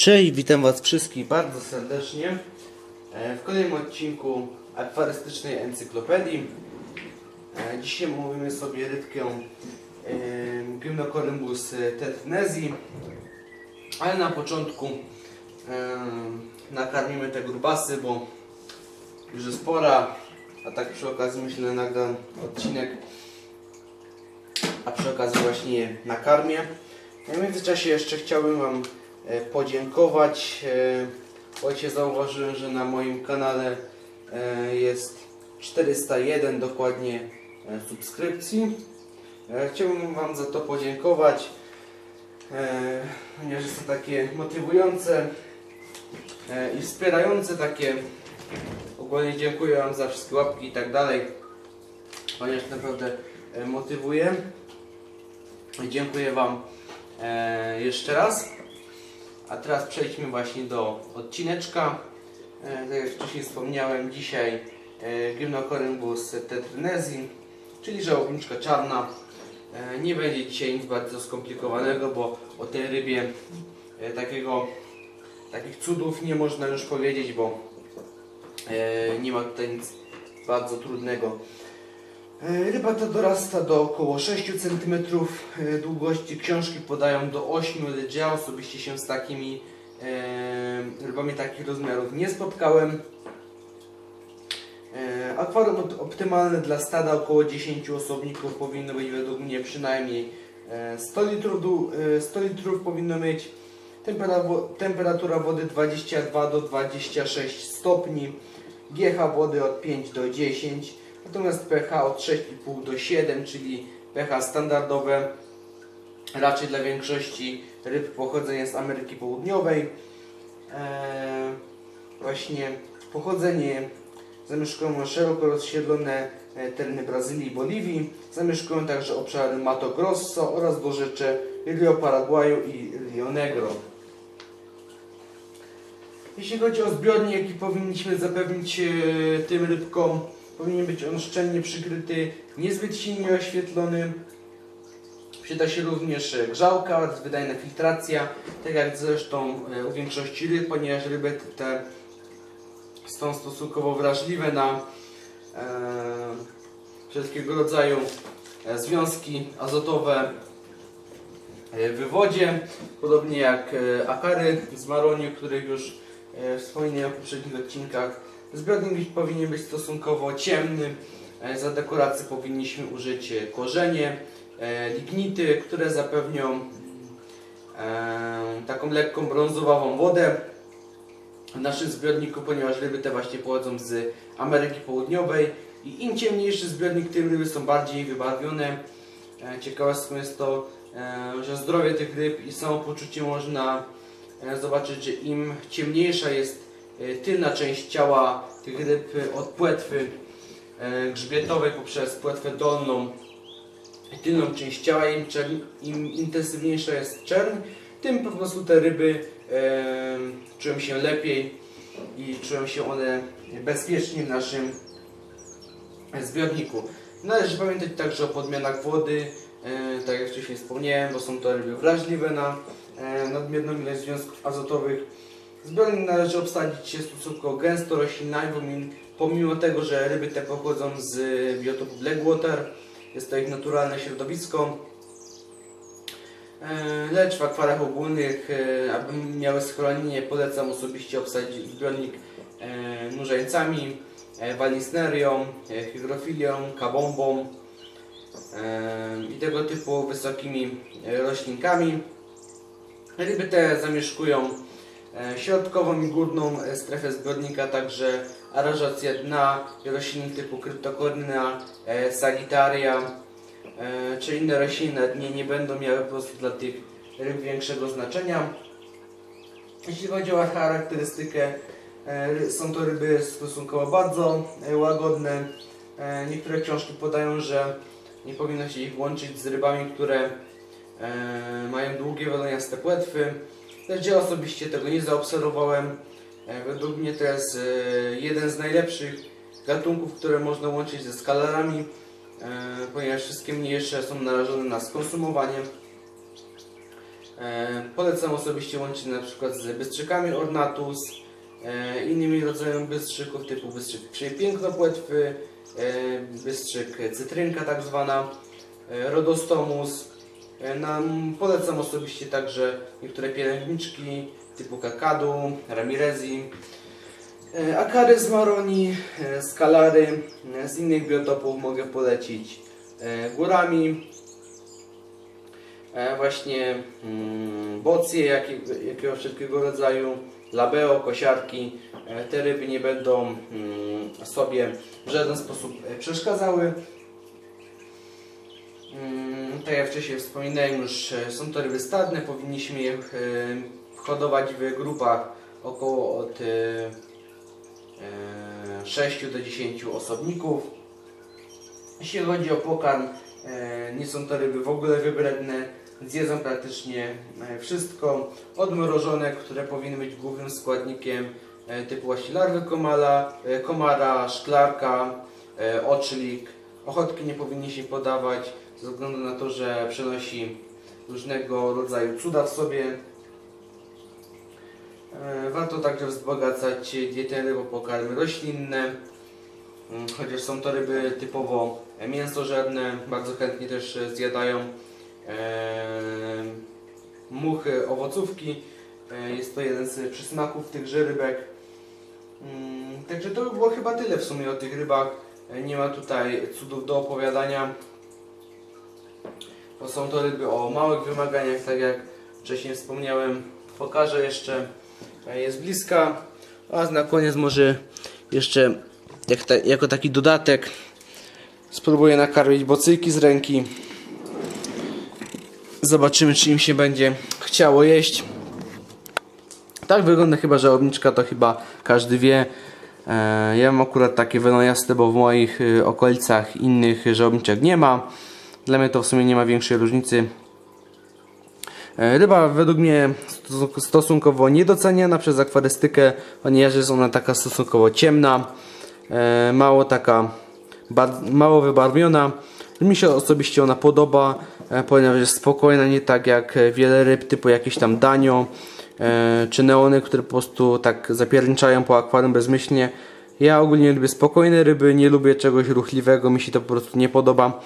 Cześć, witam Was wszystkich bardzo serdecznie e, w kolejnym odcinku akwarystycznej encyklopedii. E, Dzisiaj mówimy sobie rybkę e, Gymnocorymbus tetnezi, ale na początku nakarmimy te grubasy, bo już jest pora, a tak przy okazji myślę nagram odcinek, a przy okazji właśnie je nakarmię. W międzyczasie jeszcze chciałbym Wam podziękować. e, Ojcie zauważyłem, że na moim kanale e, jest 401 dokładnie e, subskrypcji. E, Chciałbym Wam za to podziękować, e, ponieważ jest to takie motywujące e, i wspierające takie. Ogólnie dziękuję Wam za wszystkie łapki i tak dalej, ponieważ naprawdę e, motywuje. Dziękuję Wam e, jeszcze raz. A teraz przejdźmy właśnie do odcineczka. E, tak jak wcześniej wspomniałem, dzisiaj e, Gymnocorymbus tetrinezi, czyli żałobniczka czarna. E, nie będzie dzisiaj nic bardzo skomplikowanego, bo o tej rybie takiego, takich cudów nie można już powiedzieć, bo nie ma tutaj nic bardzo trudnego. E, Ryba ta dorasta do około 6 cm e, długości. Książki podają do 8, lecz ja osobiście się z takimi e, rybami takich rozmiarów nie spotkałem. Akwarium op- optymalne dla stada około 10 osobników powinno być według mnie przynajmniej e, 100 litrów, dłu- e, 100 litrów powinno mieć. Temperatura wody 22 do 26 stopni. GH wody od 5 do 10. Natomiast pH od 6,5 do 7, czyli pH standardowe raczej dla większości ryb pochodzenia z Ameryki Południowej. Eee, właśnie pochodzenie zamieszkują szeroko rozsiedlone e, tereny Brazylii i Boliwii. Zamieszkują także obszary Mato Grosso oraz dorzecze Rio Paraguayu i Rio Negro. Jeśli chodzi o zbiornik, jaki powinniśmy zapewnić e, tym rybkom, powinien być on szczelnie przykryty, niezbyt silnie oświetlony. Przyda się również e, grzałka wydajna filtracja, tak jak zresztą e, u większości ryb, ponieważ ryby te są stosunkowo wrażliwe na e, wszelkiego rodzaju e, związki azotowe w wodzie, podobnie jak akary z maroni, o których już wspominałem w poprzednich odcinkach. Zbiornik powinien być stosunkowo ciemny. E, Za dekorację powinniśmy użyć e, korzenie, e, lignity, które zapewnią taką lekką brązowawą wodę w naszym zbiorniku, ponieważ ryby te właśnie pochodzą z Ameryki Południowej i im ciemniejszy zbiornik, tym ryby są bardziej wybarwione. Ciekawostką jest to, że zdrowie tych ryb i samopoczucie można zobaczyć, że im ciemniejsza jest tylna część ciała tych ryb e, od płetwy e, grzbietowej poprzez płetwę dolną tylną część ciała, im, czern, im intensywniejsza jest czerń, tym po prostu te ryby e, czują się lepiej i czują się one bezpiecznie w naszym zbiorniku. Należy pamiętać także o podmianach wody, e, tak jak wcześniej wspomniałem, bo są to ryby wrażliwe na e, nadmierną ilość związków azotowych. Zbiornik należy obsadzić stosunkowo gęsto roślinami, pomimo- tego, że ryby te pochodzą z biotopu Blackwater, jest to ich naturalne środowisko. E, Lecz w akwariach ogólnych, e, aby miały schronienie, polecam osobiście obsadzić zbiornik nurzeńcami, e, walisnerią, hygrofilią, kabombą i tego typu wysokimi roślinkami. Ryby te zamieszkują środkową i górną e, strefę zbiornika, także aranżacja dna roślin typu kryptokorna, e, sagittaria, e, czy inne rośliny na dnie nie będą miały po prostu dla tych ryb większego znaczenia. Jeśli chodzi o charakterystykę, e, ry- są to ryby stosunkowo bardzo e, łagodne. E, Niektóre książki podają, że nie powinno się ich łączyć z rybami, które e, mają długie wodoniaste płetwy. Lecz ja osobiście tego nie zaobserwowałem. E, Według mnie to jest e, jeden z najlepszych gatunków, które można łączyć ze skalarami, e, ponieważ wszystkie mniejsze są narażone na skonsumowanie. Polecam osobiście łączyć na przykład z bystrzykami ornatus, innymi rodzajami bystrzyków typu bystrzyk piękno płetwy, e, bystrzyk cytrynka tak zwana, rodostomus. E, nam polecam osobiście także niektóre pielęgniczki typu kakadu, ramirezi, e, akary z maroni, skalary, e, z innych biotopów mogę polecić górami, właśnie mm, bocje jakiego, wszelkiego rodzaju, labeo, kosiarki. Te ryby nie będą mm, sobie w żaden sposób przeszkadzały. Tak jak wcześniej wspominałem już, e, są to ryby stadne, powinniśmy je e, hodować w grupach około od e, e, 6 do 10 osobników. Jeśli chodzi o pokarm, nie są to ryby w ogóle wybredne, zjedzą praktycznie wszystko. Odmrożone, które powinny być głównym składnikiem typu właśnie larwy komala, komara, szklarka, oczlik. Ochotki nie powinniśmy podawać ze względu na to, że przenosi różnego rodzaju cuda w sobie. E, Warto także wzbogacać dietę ryb o pokarmy roślinne. Mm, Chociaż są to ryby typowo mięsożerne, bardzo chętnie też zjadają e, muchy, owocówki. E, Jest to jeden z przysmaków tychże rybek. Mm, Także to by było chyba tyle w sumie o tych rybach. Nie ma tutaj cudów do opowiadania. Bo są to ryby o małych wymaganiach, tak jak wcześniej wspomniałem. Pokażę jeszcze, e, jest bliska. A na koniec może jeszcze jak ta, jako taki dodatek spróbuję nakarmić bocyjki z ręki. Zobaczymy, czy im się będzie chciało jeść. Tak wygląda chyba żałobniczka, to chyba każdy wie. E, ja mam akurat takie wenojaste, bo w moich e, okolicach innych żałobniczek nie ma. Dla mnie to w sumie nie ma większej różnicy. E, Ryba według mnie stos- stosunkowo niedoceniana przez akwarystykę, ponieważ jest ona taka stosunkowo ciemna, e, mało taka, mało wybarwiona. Mi się osobiście ona podoba, e, ponieważ jest spokojna, nie tak jak wiele ryb typu jakieś tam danio czy neony, które po prostu tak zapierniczają po akwarium bezmyślnie. Ja ogólnie lubię spokojne ryby, nie lubię czegoś ruchliwego, mi się to po prostu nie podoba.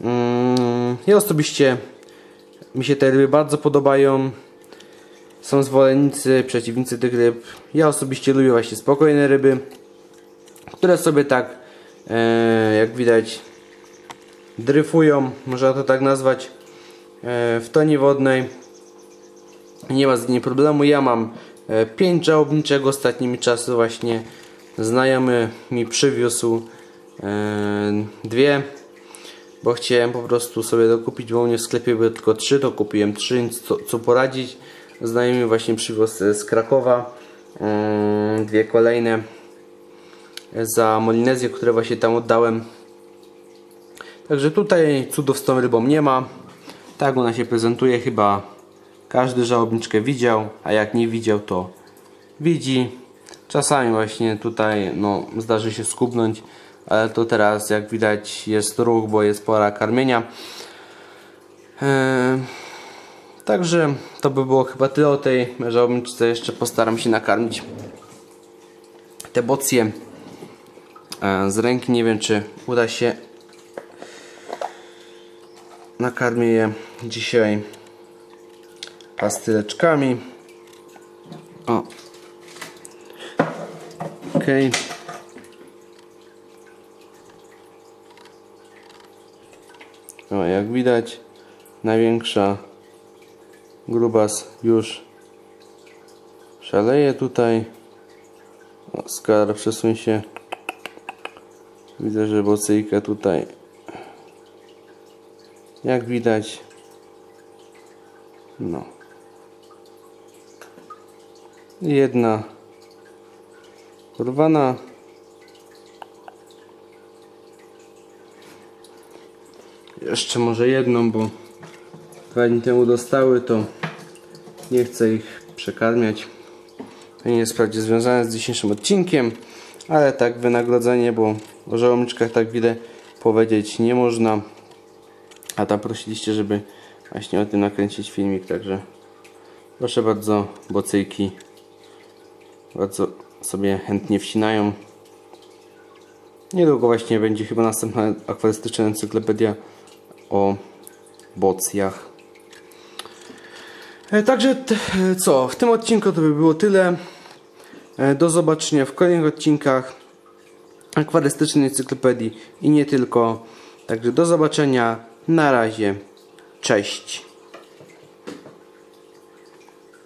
Mm, Ja osobiście mi się te ryby bardzo podobają. Są zwolennicy, przeciwnicy tych ryb. Ja osobiście lubię właśnie spokojne ryby, które sobie tak, e, jak widać, dryfują, można to tak nazwać, e, w tonie wodnej. Nie ma z nim problemu. Ja mam e, pięć żałobniczek ostatnimi czasy właśnie. Znajomy mi przywiózł e, dwie bo chciałem po prostu sobie dokupić, bo u mnie w sklepie były tylko trzy, to kupiłem trzy, nic co, co poradzić. Znajomy właśnie przywiózł z Krakowa mm, dwie kolejne za Molinezję, które właśnie tam oddałem. Także tutaj cudów z tą rybą nie ma. Tak ona się prezentuje, chyba każdy żałobniczkę widział, a jak nie widział to widzi. Czasami właśnie tutaj no, zdarzy się skubnąć, ale to teraz jak widać jest ruch, bo jest pora karmienia. Eee, także to by było chyba tyle o tej żałobniczce. Jeszcze postaram się nakarmić te bocje e, z ręki. Nie wiem czy uda się. Nakarmię je dzisiaj pastyleczkami. O. Okej. O, jak widać, największa grubas już szaleje tutaj. O, skar przesuń się. Widzę, że bocyjka tutaj. Jak widać. No. Jedna urwana. Jeszcze może jedną, bo dwa dni temu dostały, to nie chcę ich przekarmiać. To nie jest wprawdzie związane z dzisiejszym odcinkiem, ale tak wynagrodzenie, bo o żołączkach tak wiele powiedzieć nie można. A tam prosiliście, żeby właśnie o tym nakręcić filmik, także Proszę bardzo, bocyjki bardzo sobie chętnie wcinają. Niedługo właśnie będzie chyba następna akwarystyczna encyklopedia o bocjach. E, Także e, co, w tym odcinku to by było tyle. E, Do zobaczenia w kolejnych odcinkach akwarystycznej encyklopedii i nie tylko. Także do zobaczenia. Na razie. Cześć.